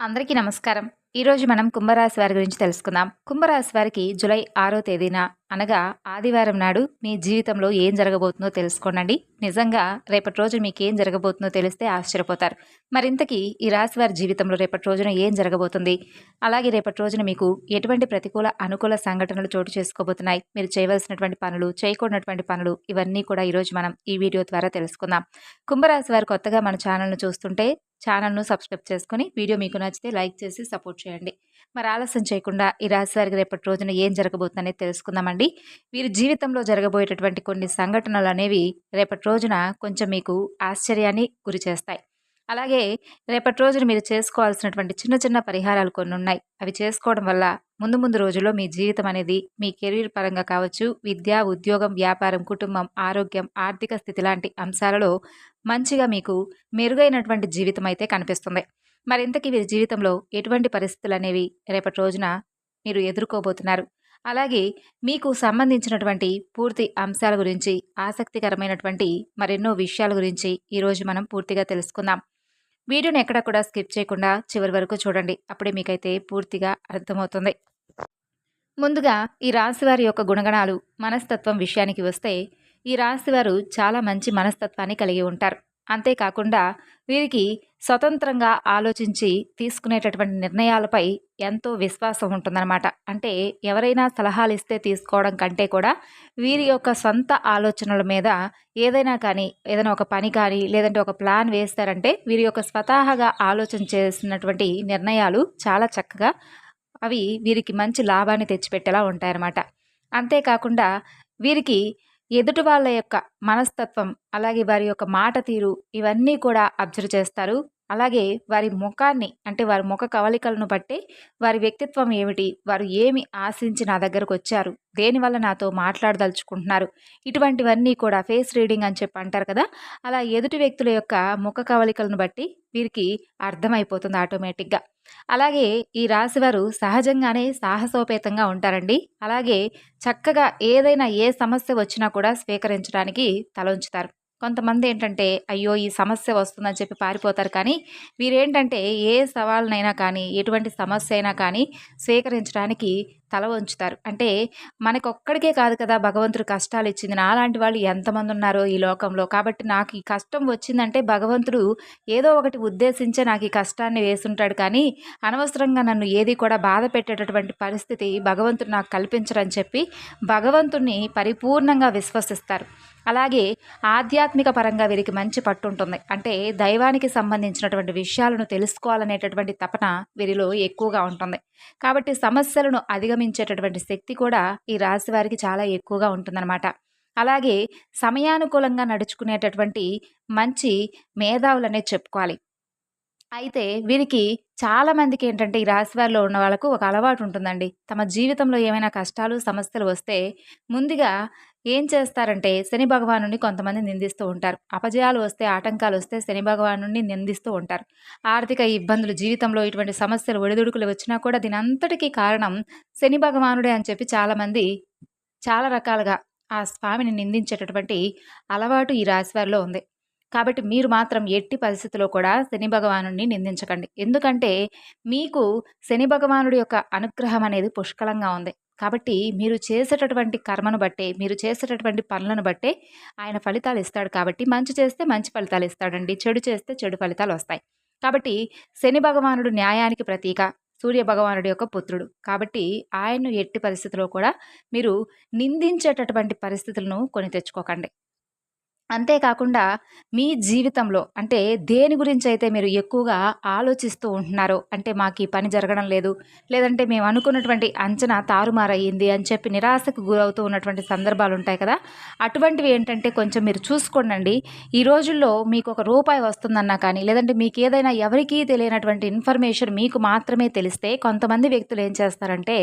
అందరికీ నమస్కారం. ఈరోజు మనం కుంభరాశి వారి గురించి తెలుసుకుందాం. కుంభరాశి వారికి జూలై ఆరో తేదీన అనగా ఆదివారం నాడు మీ జీవితంలో ఏం జరగబోతుందో తెలుసుకోండి నిజంగా రేపటి రోజు మీకు ఏం జరగబోతుందో తెలిస్తే ఆశ్చర్యపోతారు. మరింతకీ ఈ రాశి వారి జీవితంలో రేపటి రోజున ఏం జరగబోతుంది? అలాగే రేపటి రోజున మీకు ఎటువంటి ప్రతికూల అనుకూల సంఘటనలు చోటు చేసుకోబోతున్నాయి? మీరు చేయవలసినటువంటి పనులు చేయకూడనటువంటి పనులు ఇవన్నీ కూడా ఈరోజు మనం ఈ వీడియో ద్వారా తెలుసుకుందాం. కుంభరాశి వారు కొత్తగా మన ఛానల్ను చూస్తుంటే ఛానల్ను సబ్స్క్రైబ్ చేసుకుని వీడియో మీకు నచ్చితే లైక్ చేసి సపోర్ట్ చేయండి. మరి ఆలస్యం చేయకుండా ఈ రాశివారికి రేపటి రోజున ఏం జరగబోతుందనేది తెలుసుకుందామండి. వీరి జీవితంలో జరగబోయేటటువంటి కొన్ని సంఘటనలు అనేవి రేపటి రోజున కొంచెం మీకు ఆశ్చర్యాన్ని గురి చేస్తాయి అలాగే రేపటి రోజున మీరు చేసుకోవాల్సినటువంటి చిన్న చిన్న పరిహారాలు కొన్ని ఉన్నాయి అవి చేసుకోవడం వల్ల ముందు ముందు రోజుల్లో మీ జీవితం అనేది మీ కెరీర్ పరంగా కావచ్చు విద్య ఉద్యోగం వ్యాపారం కుటుంబం ఆరోగ్యం ఆర్థిక స్థితి లాంటి అంశాలలో మంచిగా మీకు మెరుగైనటువంటి జీవితం అయితే కనిపిస్తుంది. మరింతకీ వీరి జీవితంలో ఎటువంటి పరిస్థితులు అనేవి రేపటి రోజున మీరు ఎదుర్కోబోతున్నారు? అలాగే మీకు సంబంధించినటువంటి పూర్తి అంశాల గురించి ఆసక్తికరమైనటువంటి మరెన్నో విషయాల గురించి ఈరోజు మనం పూర్తిగా తెలుసుకుందాం. వీడియోని ఎక్కడ కూడా స్కిప్ చేయకుండా చివరి వరకు చూడండి. అప్పుడే మీకైతే పూర్తిగా అర్థమవుతుంది. ముందుగా ఈ రాశివారి యొక్క గుణగణాలు మనస్తత్వం విషయానికి వస్తే ఈ రాశివారు చాలా మంచి మనస్తత్వాన్ని కలిగి ఉంటారు. అంతేకాకుండా వీరికి స్వతంత్రంగా ఆలోచించి తీసుకునేటటువంటి నిర్ణయాలపై ఎంతో విశ్వాసం ఉంటుందన్నమాట. అంటే ఎవరైనా సలహాలు ఇస్తే తీసుకోవడం కంటే కూడా వీరి యొక్క సొంత ఆలోచనల మీద ఏదైనా కానీ ఏదైనా ఒక పని కానీ లేదంటే ఒక ప్లాన్ వేస్తారంటే వీరి యొక్క స్వతహాగా ఆలోచన చేసినటువంటి నిర్ణయాలు చాలా చక్కగా అవి వీరికి మంచి లాభాన్ని తెచ్చిపెట్టేలా ఉంటాయన్నమాట. అంతేకాకుండా వీరికి ఎదుటి వాళ్ళ యొక్క మనస్తత్వం అలాగే వారి యొక్క మాట తీరు ఇవన్నీ కూడా అబ్జర్వ్ చేస్తారు. అలాగే వారి ముఖాన్ని అంటే వారి ముఖ కవలికలను బట్టి వారి వ్యక్తిత్వం ఏమిటి వారు ఏమి ఆశించి నా దగ్గరకు వచ్చారు దేనివల్ల నాతో మాట్లాడదలుచుకుంటున్నారు ఇటువంటివన్నీ కూడా ఫేస్ రీడింగ్ అని చెప్పి అంటారు కదా అలా ఎదుటి వ్యక్తుల యొక్క ముఖ కవలికలను బట్టి వీరికి అర్థమైపోతుంది ఆటోమేటిక్గా. అలాగే ఈ రాశివారు సహజంగానే సాహసోపేతంగా ఉంటారండి అలాగే చక్కగా ఏదైనా ఏ సమస్య వచ్చినా కూడా స్వీకరించడానికి తల ఉంచుతారు. కొంతమంది ఏంటంటే అయ్యో ఈ సమస్య వస్తుందని చెప్పి పారిపోతారు. కానీ వీరేంటంటే ఏ సవాళ్ళనైనా కానీ ఎటువంటి సమస్య అయినా కానీ స్వీకరించడానికి తల వంచుతారు. అంటే మనకొక్కడికే కాదు కదా భగవంతుడు కష్టాలు ఇచ్చింది నాలాంటి వాళ్ళు ఎంతమంది ఉన్నారో ఈ లోకంలో. కాబట్టి నాకు ఈ కష్టం వచ్చిందంటే భగవంతుడు ఏదో ఒకటి ఉద్దేశించే నాకు ఈ కష్టాన్ని వేసుంటాడు. కానీ అనవసరంగా నన్ను ఏది కూడా బాధ పెట్టేటటువంటి పరిస్థితి భగవంతుడు నాకు కల్పించరని చెప్పి భగవంతుడిని పరిపూర్ణంగా విశ్వసిస్తారు. అలాగే ఆధ్యాత్మిక పరంగా వీరికి మంచి పట్టు ఉంటుంది అంటే దైవానికి సంబంధించినటువంటి విషయాలను తెలుసుకోవాలనేటటువంటి తపన వీరిలో ఎక్కువగా ఉంటుంది. కాబట్టి సమస్యలను అధిగమించేటటువంటి శక్తి కూడా ఈ రాశి వారికి చాలా ఎక్కువగా ఉంటుందన్నమాట. అలాగే సమయానుకూలంగా నడుచుకునేటటువంటి మంచి మేధావులనే చెప్పుకోవాలి. అయితే వీరికి చాలామందికి ఏంటంటే ఈ రాశివారిలో ఉన్న వాళ్ళకు ఒక అలవాటు ఉంటుందండి. తమ జీవితంలో ఏమైనా కష్టాలు సమస్యలు వస్తే ముందుగా ఏం చేస్తారంటే శని భగవాను కొంతమంది నిందిస్తూ ఉంటారు. అపజయాలు వస్తే ఆటంకాలు వస్తే శని భగవాను నిందిస్తూ ఉంటారు. ఆర్థిక ఇబ్బందులు జీవితంలో ఇటువంటి సమస్యలు ఒడిదుడుకులు వచ్చినా కూడా దీని అంతటికీ కారణం శని భగవానుడే అని చెప్పి చాలామంది చాలా రకాలుగా ఆ స్వామిని నిందించేటటువంటి అలవాటు ఈ రాశివారిలో ఉంది. కాబట్టి మీరు మాత్రం ఎట్టి పరిస్థితిలో కూడా శని భగవాను నిందించకండి. ఎందుకంటే మీకు శని భగవానుడి యొక్క అనుగ్రహం అనేది పుష్కలంగా ఉంది. కాబట్టి మీరు చేసేటటువంటి కర్మను బట్టే మీరు చేసేటటువంటి పనులను బట్టే ఆయన ఫలితాలు ఇస్తాడు కాబట్టి మంచి చేస్తే మంచి ఫలితాలు ఇస్తాడండి చెడు చేస్తే చెడు ఫలితాలు వస్తాయి. కాబట్టి శని భగవానుడు న్యాయానికి ప్రతీక సూర్య భగవానుడి యొక్క పుత్రుడు. కాబట్టి ఆయన్ను ఎట్టి పరిస్థితిలో కూడా మీరు నిందించేటటువంటి పరిస్థితులను కొని తెచ్చుకోకండి. అంతేకాకుండా మీ జీవితంలో అంటే దేని గురించి అయితే మీరు ఎక్కువగా ఆలోచిస్తూ ఉంటున్నారో అంటే మాకు ఈ పని జరగడం లేదు లేదంటే మేము అనుకున్నటువంటి అంచనా తారుమారయ్యింది అని చెప్పి నిరాశకు గురవుతూ ఉన్నటువంటి సందర్భాలు ఉంటాయి కదా అటువంటివి ఏంటంటే కొంచెం మీరు చూసుకోండి ఈ రోజుల్లో మీకు ఒక రూపాయి వస్తుందన్నా కానీ లేదంటే మీకు ఏదైనా ఎవరికీ తెలియనటువంటి ఇన్ఫర్మేషన్ మీకు మాత్రమే తెలిస్తే కొంతమంది వ్యక్తులు ఏం చేస్తారంటే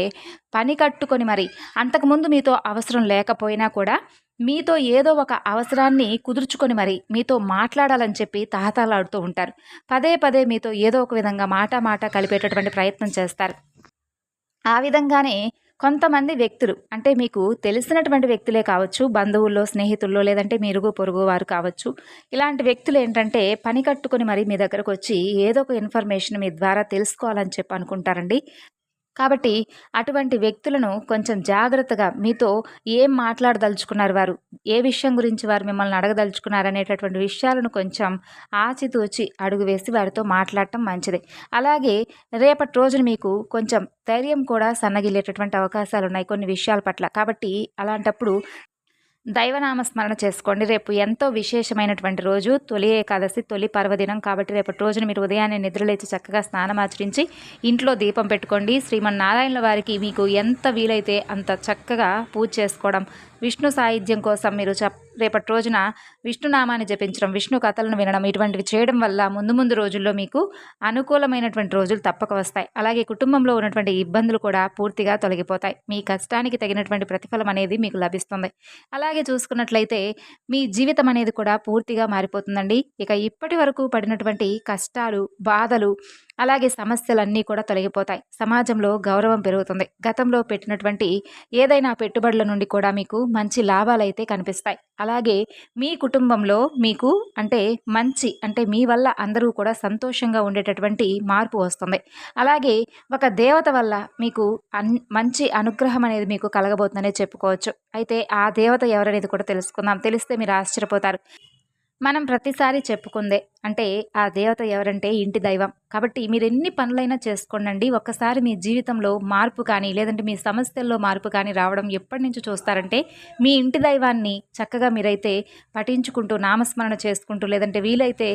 పని కట్టుకొని మరి అంతకుముందు మీతో అవసరం లేకపోయినా కూడా మీతో ఏదో ఒక అవసరాన్ని కుదుర్చుకొని మరి మీతో మాట్లాడాలని చెప్పి తహతలాడుతూ ఉంటారు. పదే పదే మీతో ఏదో ఒక విధంగా మాట మాట కలిపేటటువంటి ప్రయత్నం చేస్తారు. ఆ విధంగానే కొంతమంది వ్యక్తులు అంటే మీకు తెలిసినటువంటి వ్యక్తులే కావచ్చు బంధువుల్లో స్నేహితుల్లో లేదంటే మీరుగు పొరుగు వారు కావచ్చు ఇలాంటి వ్యక్తులు ఏంటంటే పని కట్టుకొని మరి మీ దగ్గరకు వచ్చి ఏదో ఒక ఇన్ఫర్మేషన్ మీ ద్వారా తెలుసుకోవాలని చెప్పి అనుకుంటారండి. కాబట్టి అటువంటి వ్యక్తులను కొంచెం జాగ్రత్తగా మీతో ఏం మాట్లాడదలుచుకున్నారు వారు? ఏ విషయం గురించి వారు మిమ్మల్ని అడగదలుచుకున్నారు అనేటటువంటి విషయాలను కొంచెం ఆచితూచి అడుగు వేసి వారితో మాట్లాడటం మంచిది. అలాగే రేపటి రోజున మీకు కొంచెం ధైర్యం కూడా సన్నగిల్లేటటువంటి అవకాశాలు ఉన్నాయి కొన్ని విషయాల పట్ల. కాబట్టి అలాంటప్పుడు దైవనామస్మరణ చేసుకోండి. రేపు ఎంతో విశేషమైనటువంటి రోజు తొలి ఏకాదశి తొలి పర్వదినం కాబట్టి రేపటి రోజున మీరు ఉదయాన్నే నిద్రలేచి చక్కగా స్నానం ఆచరించి ఇంట్లో దీపం పెట్టుకోండి. శ్రీమన్నారాయణుల వారికి మీకు ఎంత వీలైతే అంత చక్కగా పూజ చేసుకోవడం విష్ణు సాహిత్యం కోసం మీరు చెప్ రేపటి రోజున విష్ణునామాన్ని జపించడం విష్ణు కథలను వినడం ఇటువంటివి చేయడం వల్ల ముందు ముందు రోజుల్లో మీకు అనుకూలమైనటువంటి రోజులు తప్పక వస్తాయి. అలాగే కుటుంబంలో ఉన్నటువంటి ఇబ్బందులు కూడా పూర్తిగా తొలగిపోతాయి. మీ కష్టానికి తగినటువంటి ప్రతిఫలం అనేది మీకు లభిస్తుంది. అలాగే చూసుకున్నట్లయితే మీ జీవితం అనేది కూడా పూర్తిగా మారిపోతుందండి. ఇక ఇప్పటి వరకు పడినటువంటి కష్టాలు బాధలు అలాగే సమస్యలన్నీ కూడా తొలగిపోతాయి. సమాజంలో గౌరవం పెరుగుతుంది. గతంలో పెట్టినటువంటి ఏదైనా పెట్టుబడుల నుండి కూడా మీకు మంచి లాభాలు అయితే కనిపిస్తాయి. అలాగే మీ కుటుంబంలో మీకు అంటే మంచి అంటే మీ వల్ల అందరూ కూడా సంతోషంగా ఉండేటటువంటి మార్పు వస్తుంది. అలాగే ఒక దేవత వల్ల మీకు అన్ మంచి అనుగ్రహం అనేది మీకు కలగబోతుందనే చెప్పుకోవచ్చు. అయితే ఆ దేవత ఎవరనేది కూడా తెలుసుకుందాం. తెలిస్తే మీరు ఆశ్చర్యపోతారు. మనం ప్రతిసారి చెప్పుకుందే. అంటే ఆ దేవత ఎవరంటే ఇంటి దైవం. కాబట్టి మీరు ఎన్ని పనులైనా చేసుకోండి ఒక్కసారి మీ జీవితంలో మార్పు కానీ లేదంటే మీ సమస్యల్లో మార్పు కానీ రావడం ఎప్పటి నుంచి చూస్తారంటే మీ ఇంటి దైవాన్ని చక్కగా మీరైతే పఠించుకుంటూ నామస్మరణ చేసుకుంటూ లేదంటే వీలైతే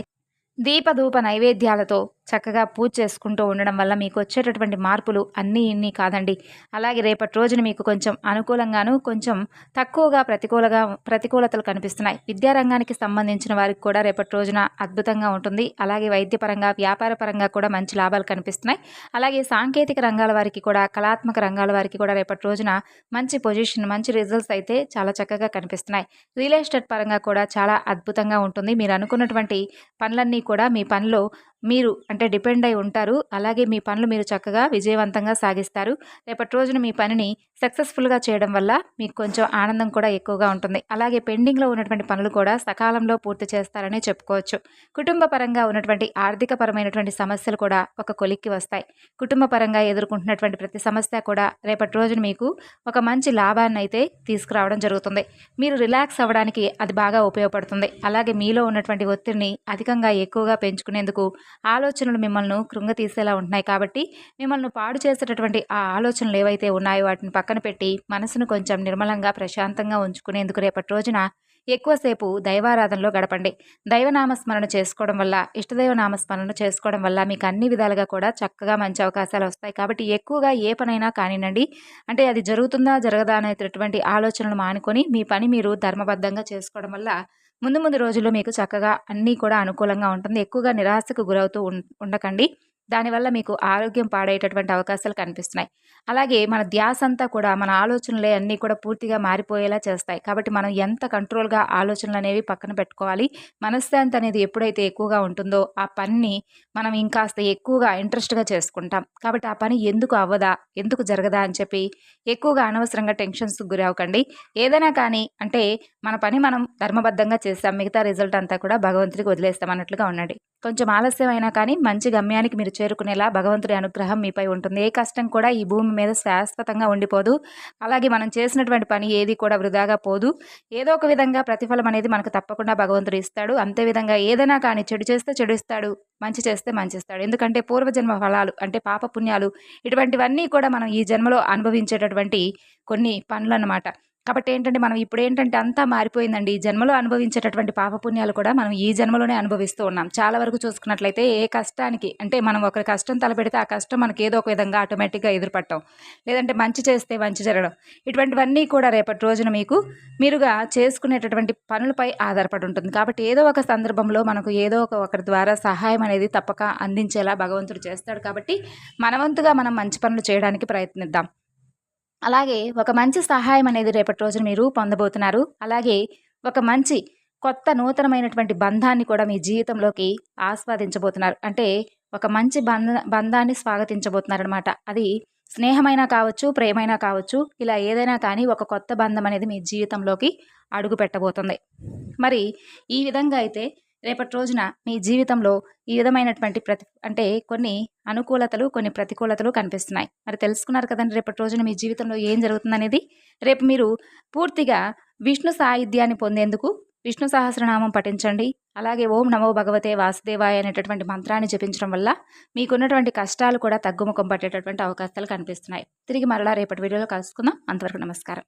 దీపధూప నైవేద్యాలతో చక్కగా పూజ చేసుకుంటూ ఉండడం వల్ల మీకు వచ్చేటటువంటి మార్పులు అన్నీ ఇన్ని కాదండి. అలాగే రేపటి రోజున మీకు కొంచెం అనుకూలంగాను కొంచెం తక్కువగా ప్రతికూలగా ప్రతికూలతలు కనిపిస్తున్నాయి. విద్యారంగానికి సంబంధించిన వారికి కూడా రేపటి రోజున అద్భుతంగా ఉంటుంది. అలాగే వైద్యపరంగా వ్యాపార పరంగా కూడా మంచి లాభాలు కనిపిస్తున్నాయి. అలాగే సాంకేతిక రంగాల వారికి కూడా కళాత్మక రంగాల వారికి కూడా రేపటి రోజున మంచి పొజిషన్ మంచి రిజల్ట్స్ అయితే చాలా చక్కగా కనిపిస్తున్నాయి. రియల్ ఎస్టేట్ పరంగా కూడా చాలా అద్భుతంగా ఉంటుంది. మీరు అనుకున్నటువంటి పనులన్నీ కూడా మీ పనిలో మీరు అంటే డిపెండ్ అయి ఉంటారు. అలాగే మీ పనులు మీరు చక్కగా విజయవంతంగా సాగిస్తారు. రేపటి రోజున మీ పనిని సక్సెస్ఫుల్గా చేయడం వల్ల మీకు కొంచెం ఆనందం కూడా ఎక్కువగా ఉంటుంది. అలాగే పెండింగ్లో ఉన్నటువంటి పనులు కూడా సకాలంలో పూర్తి చేస్తారని చెప్పుకోవచ్చు. కుటుంబ పరంగా ఉన్నటువంటి ఆర్థిక పరమైనటువంటి సమస్యలు కూడా ఒక కొలిక్కి వస్తాయి. కుటుంబ పరంగా ఎదుర్కొంటున్నటువంటి ప్రతి సమస్య కూడా రేపటి రోజున మీకు ఒక మంచి లాభాన్ని అయితే తీసుకురావడం జరుగుతుంది. మీరు రిలాక్స్ అవ్వడానికి అది బాగా ఉపయోగపడుతుంది. అలాగే మీలో ఉన్నటువంటి ఒత్తిడిని అధికంగా ఎక్కువగా పెంచుకునేందుకు ఆలోచనలు మిమ్మల్ని కృంగతీసేలా ఉంటున్నాయి. కాబట్టి మిమ్మల్ని పాడు చేసేటటువంటి ఆ ఆలోచనలు ఏవైతే ఉన్నాయో వాటిని పక్కన పెట్టి మనసును కొంచెం నిర్మలంగా ప్రశాంతంగా ఉంచుకునేందుకు రేపటి రోజున ఎక్కువసేపు దైవారాధనలో గడపండి. దైవనామస్మరణ చేసుకోవడం వల్ల ఇష్టదైవ నామస్మరణ చేసుకోవడం వల్ల మీకు అన్ని విధాలుగా కూడా చక్కగా మంచి అవకాశాలు వస్తాయి. కాబట్టి ఎక్కువగా ఏ పనైనా కానివ్వండి. అంటే అది జరుగుతుందా జరగదా అనేటటువంటి ఆలోచనలు మానుకొని మీ పని మీరు ధర్మబద్ధంగా చేసుకోవడం వల్ల ముందు ముందు రోజుల్లో మీకు చక్కగా అన్నీ కూడా అనుకూలంగా ఉంటుంది. ఎక్కువగా నిరాశకు గురవుతూ ఉండకండి. దానివల్ల మీకు ఆరోగ్యం పాడేటటువంటి అవకాశాలు కనిపిస్తున్నాయి. అలాగే మన ధ్యాస అంతా కూడా మన ఆలోచనలే అన్నీ కూడా పూర్తిగా మారిపోయేలా చేస్తాయి. కాబట్టి మనం ఎంత కంట్రోల్గా ఆలోచనలు అనేవి పక్కన పెట్టుకోవాలి. మనశ్శాంతి అనేది ఎప్పుడైతే ఎక్కువగా ఉంటుందో ఆ పనిని మనం ఇంకాస్త ఎక్కువగా ఇంట్రెస్ట్గా చేసుకుంటాం. కాబట్టి ఆ పని ఎందుకు అవ్వదా ఎందుకు జరగదా అని చెప్పి ఎక్కువగా అనవసరంగా టెన్షన్స్ అవ్వకండి ఏదైనా కానీ అంటే మన పని మనం ధర్మబద్ధంగా చేస్తాం మిగతా రిజల్ట్ అంతా కూడా భగవంతుడికి వదిలేస్తాం అన్నట్లుగా ఉండండి. కొంచెం ఆలస్యమైనా కానీ మంచి గమ్యానికి మీరు చేరుకునేలా భగవంతుడి అనుగ్రహం మీపై ఉంటుంది. ఏ కష్టం కూడా ఈ భూమి మీద శాశ్వతంగా ఉండిపోదు. అలాగే మనం చేసినటువంటి పని ఏది కూడా వృధాగా పోదు. ఏదో ఒక విధంగా ప్రతిఫలం అనేది మనకు తప్పకుండా భగవంతుడు ఇస్తాడు. అంతే విధంగా ఏదైనా కానీ చెడు చేస్తే చెడు ఇస్తాడు. మంచి చేస్తే మంచి ఇస్తాడు. ఎందుకంటే పూర్వజన్మ ఫలాలు అంటే పాప పుణ్యాలు ఇటువంటివన్నీ కూడా మనం ఈ జన్మలో అనుభవించేటటువంటి కొన్ని పనులు అన్నమాట కాబట్టి ఏంటంటే మనం ఇప్పుడు ఏంటంటే అంతా మారిపోయిందండి. ఈ జన్మలో అనుభవించేటటువంటి పాపపుణ్యాలు కూడా మనం ఈ జన్మలోనే అనుభవిస్తూ ఉన్నాం. చాలా వరకు చూసుకున్నట్లయితే ఏ కష్టానికి అంటే మనం ఒకరి కష్టం తలపెడితే ఆ కష్టం మనకి ఏదో ఒక విధంగా ఆటోమేటిక్గా ఎదురుపట్టడం లేదంటే మంచి చేస్తే మంచి జరగడం. ఇటువంటివన్నీ కూడా రేపటి రోజున మీకు మీరుగా చేసుకునేటటువంటి పనులపై ఆధారపడి ఉంటుంది. కాబట్టి ఏదో ఒక సందర్భంలో మనకు ఏదో ఒక ఒకరి ద్వారా సహాయం అనేది తప్పక అందించేలా భగవంతుడు చేస్తాడు. కాబట్టి మనవంతుగా మనం మంచి పనులు చేయడానికి ప్రయత్నిద్దాం. అలాగే ఒక మంచి సహాయం అనేది రేపటి రోజున మీరు పొందబోతున్నారు. అలాగే ఒక మంచి కొత్త నూతనమైనటువంటి బంధాన్ని కూడా మీ జీవితంలోకి ఆస్వాదించబోతున్నారు. అంటే ఒక మంచి బంధ బంధాన్ని స్వాగతించబోతున్నారనమాట అది స్నేహమైనా కావచ్చు ప్రేమైనా కావచ్చు ఇలా ఏదైనా కానీ ఒక కొత్త బంధం అనేది మీ జీవితంలోకి అడుగు పెట్టబోతుంది మరి ఈ విధంగా అయితే రేపటి రోజున మీ జీవితంలో ఈ విధమైనటువంటి ప్రతి అంటే కొన్ని అనుకూలతలు కొన్ని ప్రతికూలతలు కనిపిస్తున్నాయి. మరి తెలుసుకున్నారు కదండి రేపటి రోజున మీ జీవితంలో ఏం జరుగుతుందనేది. రేపు మీరు పూర్తిగా విష్ణు సాహిత్యాన్ని పొందేందుకు విష్ణు సహస్రనామం పఠించండి. అలాగే ఓం నమో భగవతే వాసుదేవాయ అనేటటువంటి మంత్రాన్ని జపించడం వల్ల మీకున్నటువంటి కష్టాలు కూడా తగ్గుముఖం పట్టేటటువంటి అవకాశాలు కనిపిస్తున్నాయి. తిరిగి మరలా రేపటి వీడియోలో కలుసుకుందాం. అంతవరకు నమస్కారం.